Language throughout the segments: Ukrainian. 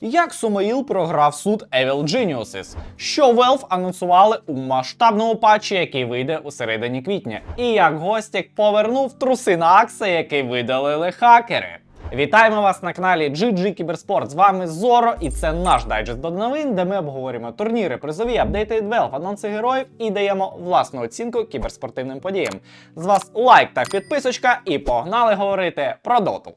Як Сумаїл програв суд Evil Geniuses, що Valve анонсували у масштабному патчі, який вийде у середині квітня, і як Гостік повернув труси на Акса, який видалили хакери. Вітаємо вас на каналі GG Кіберспорт. З вами Зоро, і це наш дайджест до новин, де ми обговорюємо турніри, призові апдейти від Valve, анонси героїв і даємо власну оцінку кіберспортивним подіям. З вас лайк та підписочка, і погнали говорити про доту.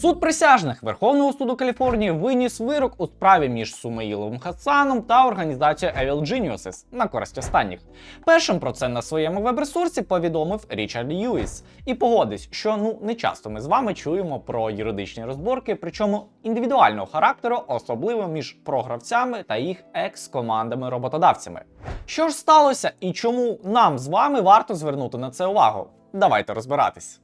Суд присяжних Верховного суду Каліфорнії виніс вирок у справі між Сумаїловим Хасаном та організацією Evil Geniuses на користь останніх. Першим про це на своєму веб-ресурсі повідомив Річард Льюіс. І погодись, що ну не часто ми з вами чуємо про юридичні розборки, причому індивідуального характеру, особливо між програвцями та їх екс-командами роботодавцями. Що ж сталося і чому нам з вами варто звернути на це увагу? Давайте розбиратись.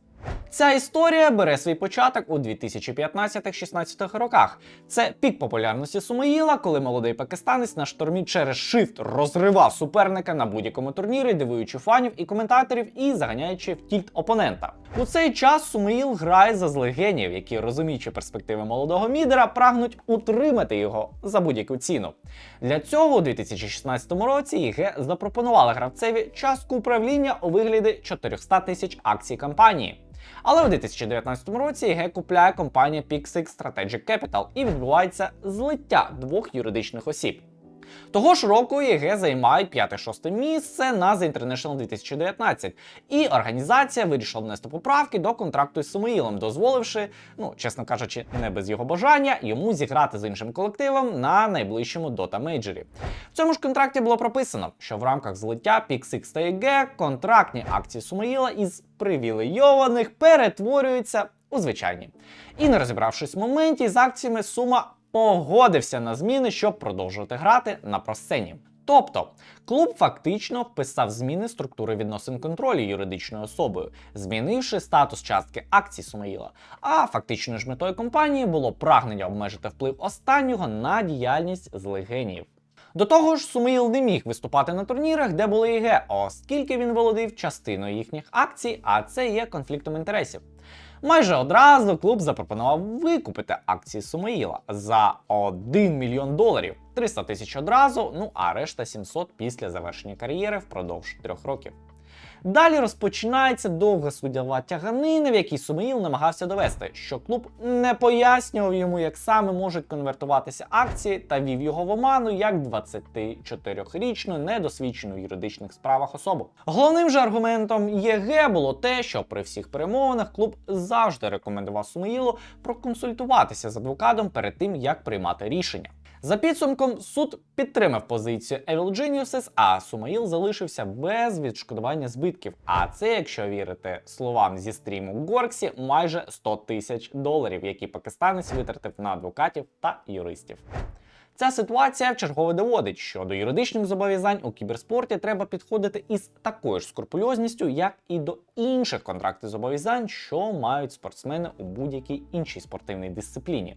Ця історія бере свій початок у 2015-16 роках. Це пік популярності Сумаїла, коли молодий пакистанець на штормі через шифт розривав суперника на будь-якому турнірі, дивуючи фанів і коментаторів і заганяючи в тільт опонента. У цей час Сумаїл грає за злегенів, які, розуміючи перспективи молодого мідера, прагнуть утримати його за будь-яку ціну. Для цього у 2016 році ЄГ запропонували гравцеві частку управління у вигляді 400 тисяч акцій компанії. Але у 2019 році ЄГ купляє компанія PixX Strategic Capital і відбувається злиття двох юридичних осіб. Того ж року ЄГ займає 5-6 місце на The International 2019, і організація вирішила внести поправки до контракту із Самуїлом, дозволивши, ну чесно кажучи, не без його бажання, йому зіграти з іншим колективом на найближчому Dota мейджорі. В цьому ж контракті було прописано, що в рамках злиття Pixix та ЄГ контрактні акції Сумаїла із привілейованих перетворюються у звичайні. І не розібравшись в моменті з акціями, сума погодився на зміни, щоб продовжувати грати на просцені. Тобто, клуб фактично вписав зміни структури відносин контролю юридичною особою, змінивши статус частки акцій Сумаїла. А фактичною ж метою компанії було прагнення обмежити вплив останнього на діяльність з легенів. До того ж, Сумаїл не міг виступати на турнірах, де були ЄГЕ, оскільки він володів частиною їхніх акцій, а це є конфліктом інтересів. Майже одразу клуб запропонував викупити акції Сумаїла за 1 мільйон доларів, 300 тисяч одразу, ну а решта 700 після завершення кар'єри впродовж трьох років. Далі розпочинається довга суддєва тяганина, в якій Сумаїл намагався довести, що клуб не пояснював йому, як саме можуть конвертуватися акції, та вів його в оману як 24-річну недосвідчену в юридичних справах особу. Головним же аргументом ЄГ було те, що при всіх перемовинах клуб завжди рекомендував Сумаїлу проконсультуватися з адвокатом перед тим, як приймати рішення. За підсумком, суд підтримав позицію Evil Geniuses, а Сумаїл залишився без відшкодування збитків. А це, якщо вірити словам зі стріму Горксі, майже 100 тисяч доларів, які пакистанець витратив на адвокатів та юристів. Ця ситуація вчергове доводить, що до юридичних зобов'язань у кіберспорті треба підходити із такою ж скрупульозністю, як і до інших контрактів зобов'язань, що мають спортсмени у будь-якій іншій спортивній дисципліні.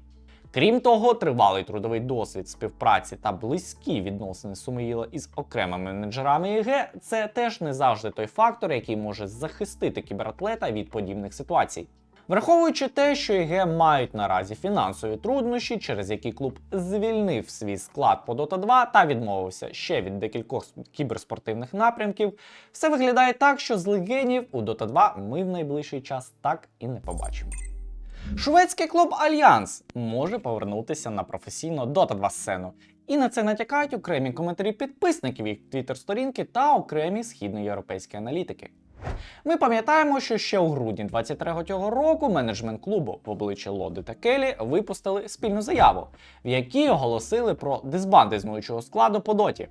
Крім того, тривалий трудовий досвід співпраці та близькі відносини Сумаїла із окремими менеджерами ЄГ – це теж не завжди той фактор, який може захистити кібератлета від подібних ситуацій. Враховуючи те, що ЄГ мають наразі фінансові труднощі, через які клуб звільнив свій склад по Dota 2 та відмовився ще від декількох кіберспортивних напрямків, все виглядає так, що з легенів у Dota 2 ми в найближчий час так і не побачимо. Шведський клуб Альянс може повернутися на професійну Dota 2 сцену. І на це натякають окремі коментарі підписників їх твіттер-сторінки та окремі східноєвропейські аналітики. Ми пам'ятаємо, що ще у грудні 23-го року менеджмент клубу в обличчя Лоди та Келі випустили спільну заяву, в якій оголосили про дисбанд існуючого складу по доті.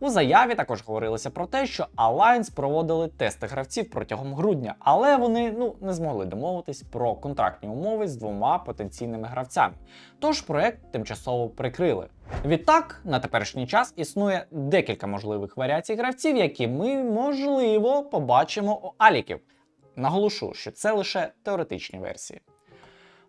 У заяві також говорилося про те, що Alliance проводили тести гравців протягом грудня, але вони ну не змогли домовитись про контрактні умови з двома потенційними гравцями. Тож проект тимчасово прикрили. Відтак, на теперішній час існує декілька можливих варіацій гравців, які ми, можливо, побачимо у Аліків. Наголошу, що це лише теоретичні версії.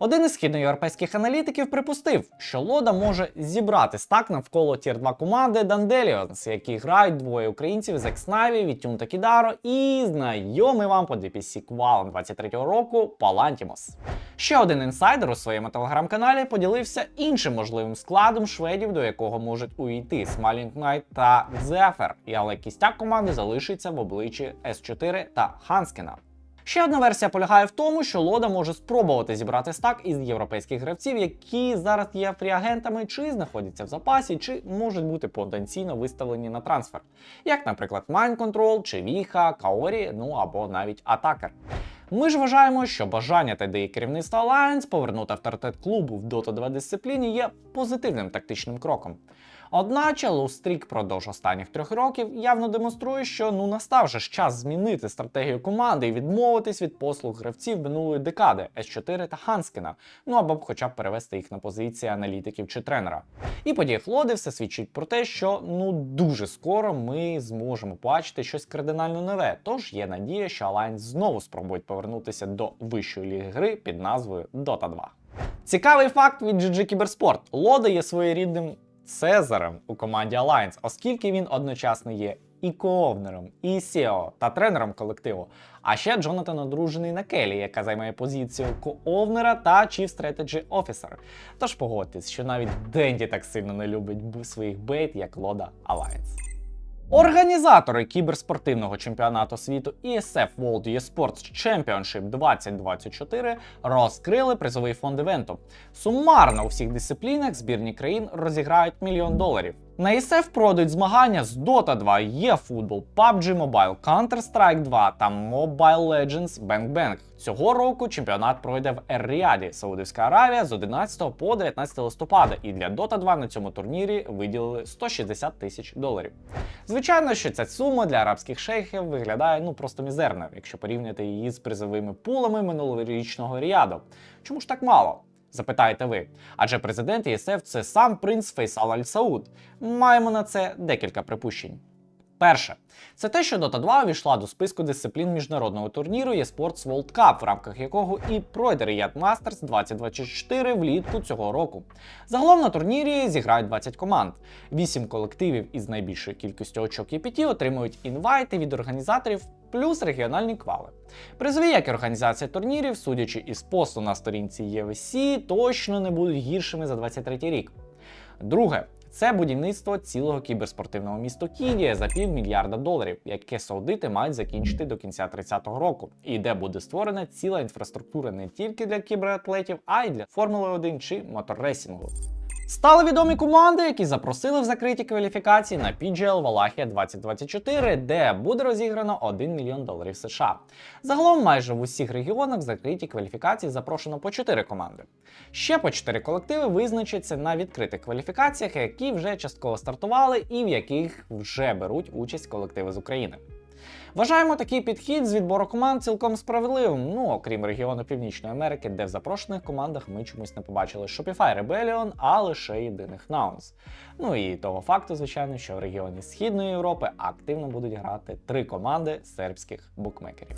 Один із східноєвропейських аналітиків припустив, що Лода може зібрати стак навколо тір 2 команди Dandelions, які грають двоє українців з Екснаві, Вітюн та Кідаро, і знайомий вам по DPC Qual 23-го року Палантімос. Ще один інсайдер у своєму телеграм-каналі поділився іншим можливим складом шведів, до якого можуть увійти Смалінг Найт та Зефер, і але кістяк команди залишиться в обличчі С4 та Ханскена. Ще одна версія полягає в тому, що Лода може спробувати зібрати стак із європейських гравців, які зараз є фріагентами, чи знаходяться в запасі, чи можуть бути потенційно виставлені на трансфер, як, наприклад, Mind Control, чи Віха, Каорі, ну або навіть Атакер. Ми ж вважаємо, що бажання та ідеї керівництва Alliance повернути авторитет клубу в Dota 2 дисципліні є позитивним тактичним кроком. Одначе лоустрік продовж останніх трьох років явно демонструє, що ну настав же ж час змінити стратегію команди і відмовитись від послуг гравців минулої декади С4 та Ханскіна, ну або хоча б перевести їх на позиції аналітиків чи тренера. І події Флоди все свідчить про те, що ну дуже скоро ми зможемо бачити щось кардинально нове. Тож є надія, що Alliance знову спробують повернутися до вищої ліги гри під назвою Dota 2. Цікавий факт від GG Кіберспорт. Лода є своєрідним Цезарем у команді Alliance, оскільки він одночасно є і коовнером, і SEO та тренером колективу. А ще Джонатан одружений на Келі, яка займає позицію коовнера та Chief Strategy Officer. Тож погодьтесь, що навіть Денді так сильно не любить своїх бейт, як Лода Alliance. Організатори кіберспортивного чемпіонату світу ESF World eSports Championship 2024 розкрили призовий фонд івенту. Сумарно у всіх дисциплінах збірні країн розіграють мільйон доларів. На ESF пройдуть змагання з Dota 2, eFootball, PUBG Mobile, Counter-Strike 2 та Mobile Legends Bang Bang. Цього року чемпіонат пройде в Ер-Ріаді, Саудівська Аравія з 11 по 19 листопада. І для Dota 2 на цьому турнірі виділили 160 тисяч доларів. Звичайно, що ця сума для арабських шейхів виглядає ну просто мізерною, якщо порівняти її з призовими пулами минулорічного ріаду. Чому ж так мало? Запитаєте ви. Адже президент ЄСФ це сам принц Фейсал Аль Сауд. Маємо на це декілька припущень. Перше, це те, що Dota 2 увійшла до списку дисциплін міжнародного турніру eSports World Cup, в рамках якого і пройде Riyadh Masters 2024 влітку цього року. Загалом на турнірі зіграють 20 команд. 8 колективів із найбільшою кількістю очок EPT отримують інвайти від організаторів плюс регіональні квали. Призові, як і організація турнірів, судячи із посту на сторінці EVC, точно не будуть гіршими за 23 рік. Друге, це будівництво цілого кіберспортивного міста Кіндія за півмільярда доларів, яке саудити мають закінчити до кінця 30-го року, і де буде створена ціла інфраструктура не тільки для кібератлетів, а й для Формули 1 чи моторрейсингу. Стали відомі команди, які запросили в закриті кваліфікації на PGL Валахія 2024, де буде розіграно 1 мільйон доларів США. Загалом майже в усіх регіонах в закриті кваліфікації запрошено по 4 команди. Ще по 4 колективи визначаться на відкритих кваліфікаціях, які вже частково стартували і в яких вже беруть участь колективи з України. Вважаємо такий підхід з відбору команд цілком справедливим, ну окрім регіону Північної Америки, де в запрошених командах ми чомусь не побачили Shopify Rebellion, а лише єдиних Nouns. Ну і того факту, звичайно, що в регіоні Східної Європи активно будуть грати три команди сербських букмекерів.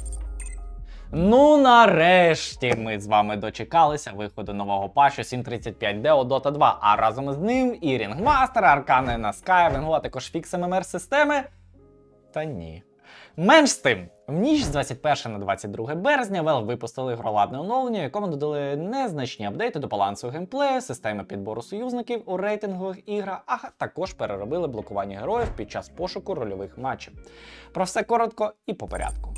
Ну, нарешті ми з вами дочекалися виходу нового патчу 7.35D у Dota 2, а разом із ним і Рінгмастер, Аркани на Sky, а також фікс ММР системи. Та ні. Менш з тим, в ніч з 21 на 22 березня Valve випустили громадне оновлення, якому додали незначні апдейти до балансу геймплею, системи підбору союзників у рейтингових іграх, а також переробили блокування героїв під час пошуку рольових матчів. Про все коротко і по порядку.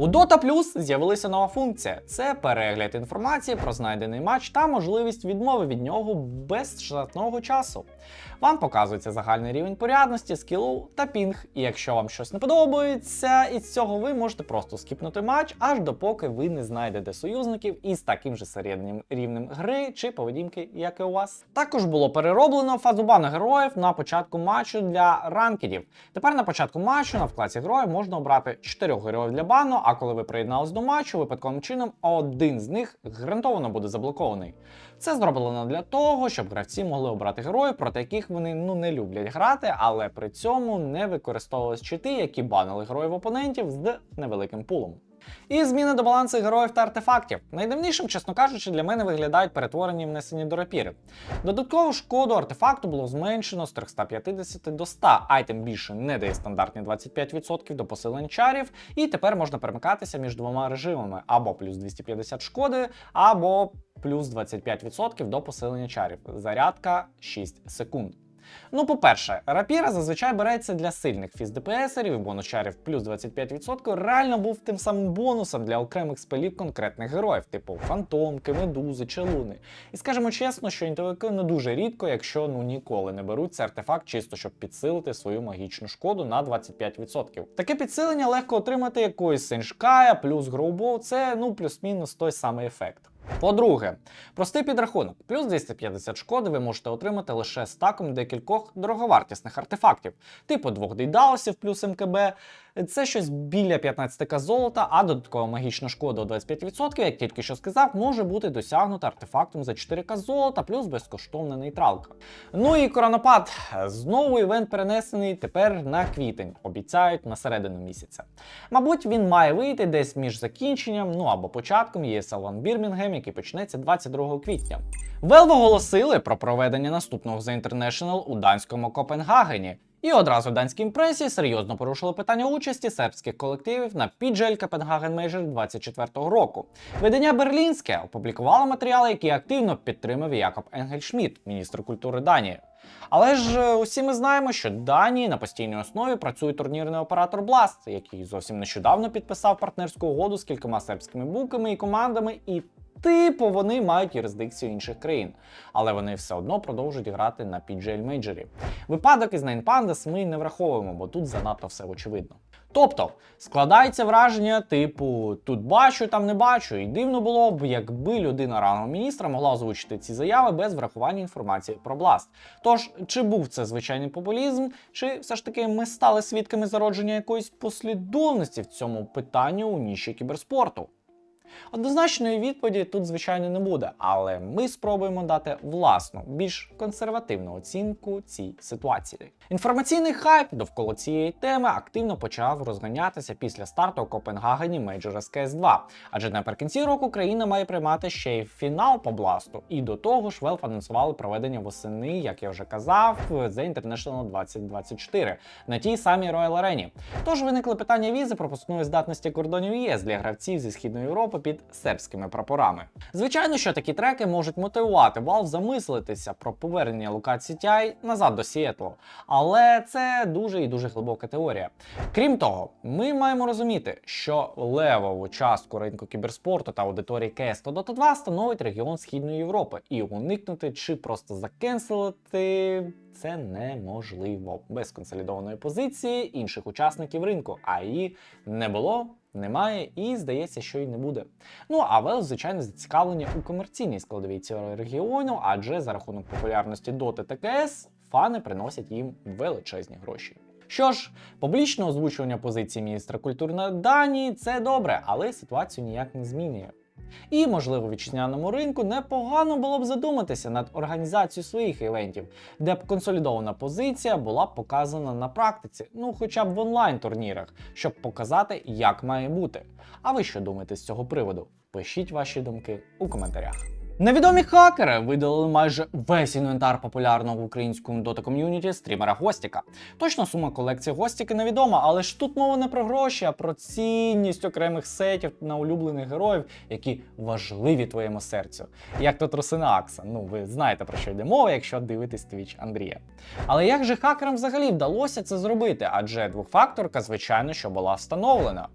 У Dota Plus з'явилася нова функція: це перегляд інформації про знайдений матч та можливість відмови від нього без штатного часу. Вам показується загальний рівень порядності, скілу та пінг. І якщо вам щось не подобається, із цього ви можете просто скіпнути матч, аж допоки ви не знайдете союзників із таким же середнім рівнем гри чи поведінки, як і у вас. Також було перероблено фазу бана героїв на початку матчу для ранкедів. Тепер на початку матчу на вкладці героїв можна обрати 4 героїв для бану, а коли ви приєднались до матчу, випадковим чином один з них гарантовано буде заблокований. Це зроблено для того, щоб гравці могли обрати героїв, проти яких вони ну не люблять грати, але при цьому не використовувались чити, які банили героїв опонентів з невеликим пулом. І зміни до балансу героїв та артефактів. Найдивнішим, чесно кажучи, для мене виглядають перетворені внесені до рапіри. Додаткову шкоду артефакту було зменшено з 350 до 100. Айтем більше не дає стандартні 25% до посилень чарів, і тепер можна перемикатися між двома режимами: або плюс 250 шкоди, або плюс 25% до посилення чарів. Зарядка 6 секунд. Ну, по-перше, рапіра зазвичай береться для сильних фіз-ДПСерів, і бонус плюс 25% реально був тим самим бонусом для окремих спелів конкретних героїв, типу фантомки, медузи чи луни. І скажемо чесно, що інтелектуально не дуже рідко, якщо ну ніколи не беруть цей артефакт чисто, щоб підсилити свою магічну шкоду на 25%. Таке підсилення легко отримати якоїсь Сеншкая плюс Гроубоу, це ну плюс-мінус той самий ефект. По-друге, простий підрахунок: плюс 250 шкоди ви можете отримати лише стаком декількох дороговартісних артефактів, типу двох дейдаусів плюс МКБ. Це щось біля 15к золота, а додаткова магічна шкода у 25%, як тільки що сказав, може бути досягнута артефактом за 4к золота, плюс безкоштовна нейтралка. Ну і коронапад. Знову івент перенесений тепер на квітень, обіцяють на середину місяця. Мабуть, він має вийти десь між закінченням, ну або початком One Birmingham, який почнеться 22 квітня. Valve оголосили про проведення наступного The International у данському Копенгагені. І одразу в данській пресі серйозно порушили питання участі сербських колективів на PGL Copenhagen Major 24-го року. Видання Берлінське опублікувало матеріали, які активно підтримав Якоб Енгельшмідт, міністр культури Данії. Але ж е, усі ми знаємо, що Данії на постійній основі працює турнірний оператор Blast, який зовсім нещодавно підписав партнерську угоду з кількома сербськими буками і командами, і типу вони мають юрисдикцію інших країн, але вони все одно продовжують грати на PGL Major. Випадок із Nine Pandas ми не враховуємо, бо тут занадто все очевидно. Тобто складається враження, типу, тут бачу, там не бачу, і дивно було б, якби людина рангом міністра могла озвучити ці заяви без врахування інформації про Blast. Тож, чи був це звичайний популізм, чи все ж таки ми стали свідками зародження якоїсь послідовності в цьому питанні у ніші кіберспорту? Однозначної відповіді тут, звичайно, не буде, але ми спробуємо дати власну, більш консервативну оцінку цій ситуації. Інформаційний хайп довкола цієї теми активно почав розганятися після старту у Копенгагені Major SKS 2, адже наприкінці року країна має приймати ще й фінал по бласту. І до того ж, Valve анонсували проведення восени, як я вже казав, The International 2024 на тій самій Royal Arena. Тож виникли питання візи пропускної здатності кордонів ЄС для гравців зі східної Європи під сербськими прапорами. Звичайно, що такі треки можуть мотивувати Valve замислитися про повернення локації TI назад до Сіетлу, але це дуже і дуже глибока теорія. Крім того, ми маємо розуміти, що левову частку ринку кіберспорту та аудиторії CS та Dota 2 становить регіон Східної Європи, і уникнути чи просто закенселити це неможливо без консолідованої позиції інших учасників ринку, а її не було. Немає і здається, що й не буде. Ну а Valve, звичайно, зацікавлені у комерційній складовій цього регіону, адже за рахунок популярності Dota та CS фани приносять їм величезні гроші. Що ж, публічне озвучування позиції міністра культури на Данії це добре, але ситуацію ніяк не змінює. І, можливо, вітчизняному ринку непогано було б задуматися над організацією своїх івентів, де б консолідована позиція була б показана на практиці, ну хоча б в онлайн-турнірах, щоб показати, як має бути. А ви що думаєте з цього приводу? Пишіть ваші думки у коментарях. Невідомі хакери видалили майже весь інвентар популярного в українському дота ком'юніті стрімера Гостіка. Точно сума колекції Гостіки невідома, але ж тут мова не про гроші, а про цінність окремих сетів на улюблених героїв, які важливі твоєму серцю. Як то трусина Акса. Ну ви знаєте про що йде мова, якщо дивитесь твіч Андрія. Але як же хакерам взагалі вдалося це зробити? Адже двохфакторка, звичайно, що була встановлена.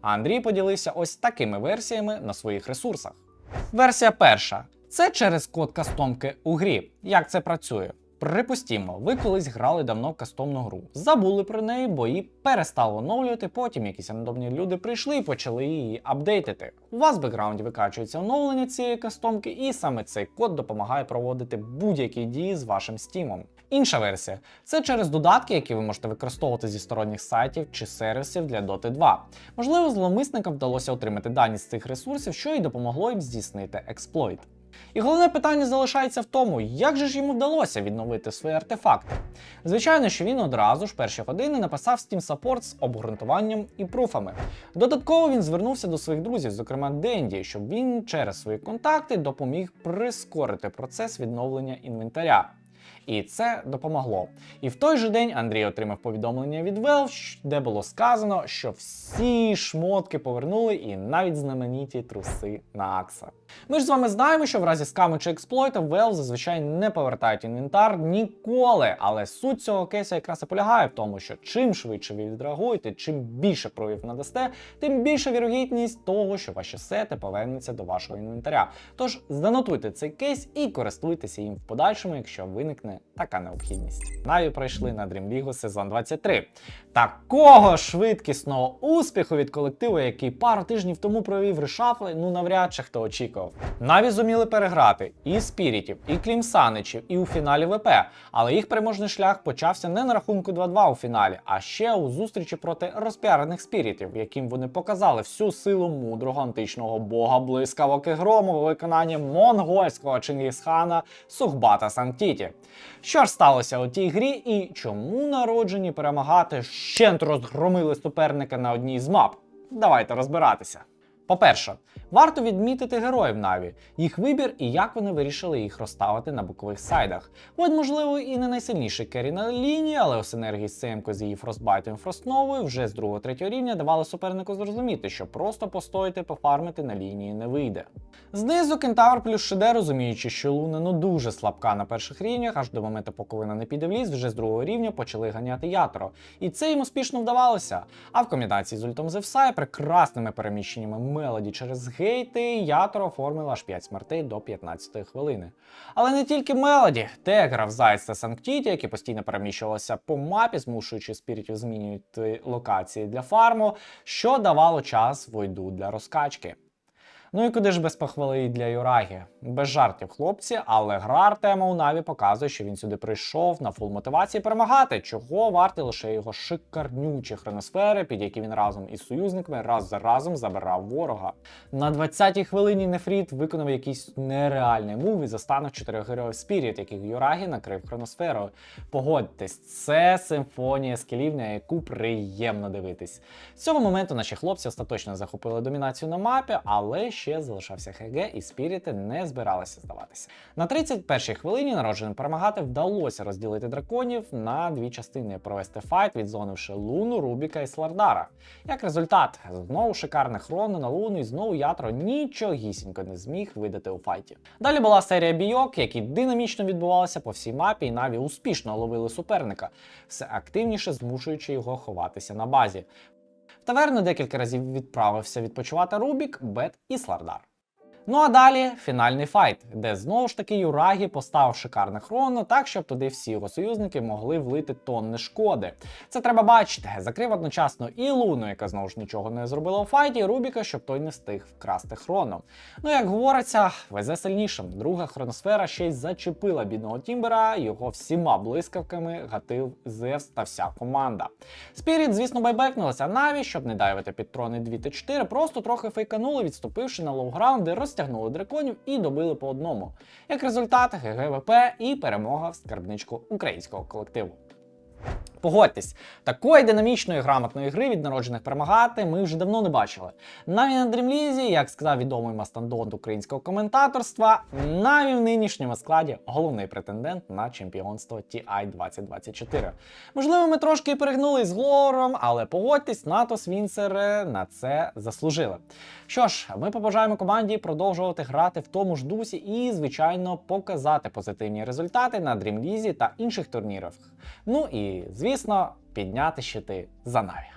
А Андрій поділився ось такими версіями на своїх ресурсах. Версія перша. Це через код кастомки у грі. Як це працює? Припустімо, ви колись грали давно кастомну гру, забули про неї, бо її перестало оновлювати. Потім якісь рандомні люди прийшли і почали її апдейтити. У вас в бекграунді викачується оновлення цієї кастомки, і саме цей код допомагає проводити будь-які дії з вашим стімом. Інша версія це через додатки, які ви можете використовувати зі сторонніх сайтів чи сервісів для Dota 2. Можливо, зловмисникам вдалося отримати дані з цих ресурсів, що й допомогло їм здійснити експлойт. І головне питання залишається в тому, як же ж йому вдалося відновити свої артефакти. Звичайно, що він одразу ж перші години написав Steam Support з обґрунтуванням і пруфами. Додатково він звернувся до своїх друзів, зокрема Денді, щоб він через свої контакти допоміг прискорити процес відновлення інвентаря. І це допомогло. І в той же день Андрій отримав повідомлення від Valve, де було сказано, що всі шмотки повернули і навіть знамениті труси на Акса. Ми ж з вами знаємо, що в разі скаму чи експлойта Valve зазвичай не повертають інвентар ніколи. Але суть цього кейсу якраз і полягає в тому, що чим швидше ви відреагуєте, чим більше проявів надасте, тим більша вірогідність того, що ваші сети повернуться до вашого інвентаря. Тож занотуйте цей кейс і користуйтеся їм в подальшому, якщо виникне така необхідність. Наві пройшли на League сезон 23. Такого швидкісного успіху від колективу, який пару тижнів тому провів решафли, ну навряд чи хто очікував. Наві зуміли переграти і спірітів, і клімсаничів, і у фіналі ВП. Але їх переможний шлях почався не на рахунку 2-2 у фіналі, а ще у зустрічі проти розпіарених спірітів, яким вони показали всю силу мудрого античного бога блискавок і грому у виконанні монгольського Чингісхана Сухбата Санктіті. Що ж сталося у тій грі і чому народжені перемагати щент розгромили суперника на одній з мап? Давайте розбиратися. По-перше, варто відмітити героїв Наві, їх вибір і як вони вирішили їх розставити на бокових сайдах. От, можливо, і не найсильніший керрі на лінії, але у синергії з ЦМК з її фростбайтом фростновою вже з 2-3 рівня давали супернику зрозуміти, що просто постояти пофармити на лінії не вийде. Знизу Кентавр плюс Шиде, розуміючи, що Луна ну дуже слабка на перших рівнях, аж до моменту, поки вона не піде в ліс, вже з другого рівня почали ганяти ятро. І це їм успішно вдавалося. А в комбінації з ультом Зевса і прекрасними переміщеннями Мелоді через гейти ятро оформила аж 5 смертей до 15-ї хвилини. Але не тільки Мелоді, Тегра, Зайц та Санктіті, які постійно переміщувалися по мапі, змушуючи спірітів змінювати локації для фарму, що давало час войду для розкачки. Ну і куди ж без похвали і для Юрагі? Без жартів, хлопці, але гра Артема у Наві показує, що він сюди прийшов на фул мотивації перемагати, чого варті лише його шикарнючі хроносфери, під які він разом із союзниками раз за разом забирав ворога. На 20-й хвилині Нефріт виконав якийсь нереальний мув і застанув чотирьох героїв Спіріт, яких Юрагі накрив хроносферою. Погодьтесь, це симфонія скілів, на яку приємно дивитись. З цього моменту наші хлопці остаточно захопили домінацію на мапі, але ще залишався ХГ, і спіріти не збиралися здаватися. На 31-й хвилині народженим перемагати вдалося розділити драконів на дві частини, провести файт, відзонивши Луну, Рубіка і Слардара. Як результат, знову шикарне хроно на Луну і знову ятро нічогісінько не зміг видати у файті. Далі була серія бійок, які динамічно відбувалися по всій мапі, і наві успішно ловили суперника, все активніше змушуючи його ховатися на базі. В таверну декілька разів відправився відпочивати Рубік, Бет і Слардар. Ну а далі фінальний файт, де знову ж таки Юрагі поставив шикарне хроно, так щоб туди всі його союзники могли влити тонни шкоди. Це треба бачити. Закрив одночасно і Луну, яка знову ж нічого не зробила у файті, і Рубіка, щоб той не встиг вкрасти хроно. Ну як говориться, везе сильнішим. Друга хроносфера ще й зачепила бідного Тімбера, його всіма блискавками гатив Зевс та вся команда. Спіріт, звісно, байбекнулися, а Наві, щоб не дайвити під трони 2 та 4, просто трохи фейканули, відступивши на лоуграунди, розтягнули драконів і добили по одному. Як результат, ГГВП і перемога в скарбничку українського колективу. Погодьтесь, такої динамічної грамотної гри від народжених перемагати ми вже давно не бачили. Навіть на дрімлізі, як сказав відомий мастодонт українського коментаторства, навіть в нинішньому складі головний претендент на чемпіонство TI 2024. Можливо, ми трошки перегнули з глором, але погодьтесь, НАТО Свінцери на це заслужили. Що ж, ми побажаємо команді продовжувати грати в тому ж дусі і, звичайно, показати позитивні результати на дрімлізі та інших турнірах. Ну і, звісно, підняти щити за Наві.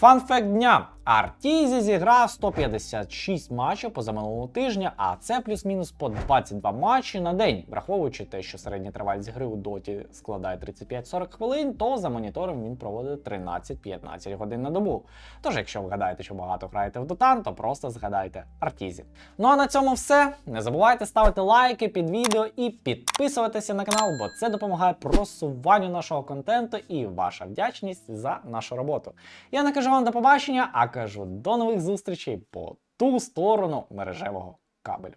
Фан-факт дня. Артізі зіграв 156 матчів позаминулого тижня, а це плюс-мінус по 22 матчі на день. Враховуючи те, що середня тривалість гри у доті складає 35-40 хвилин, то за монітором він проводить 13-15 годин на добу. Тож, якщо вгадаєте, що багато граєте в дотан, то просто згадайте Артізі. Ну а на цьому все. Не забувайте ставити лайки під відео і підписуватися на канал, бо це допомагає просуванню нашого контенту і ваша вдячність за нашу роботу. Я не кажу вам до побачення, а кажу до нових зустрічей по ту сторону мережевого кабелю.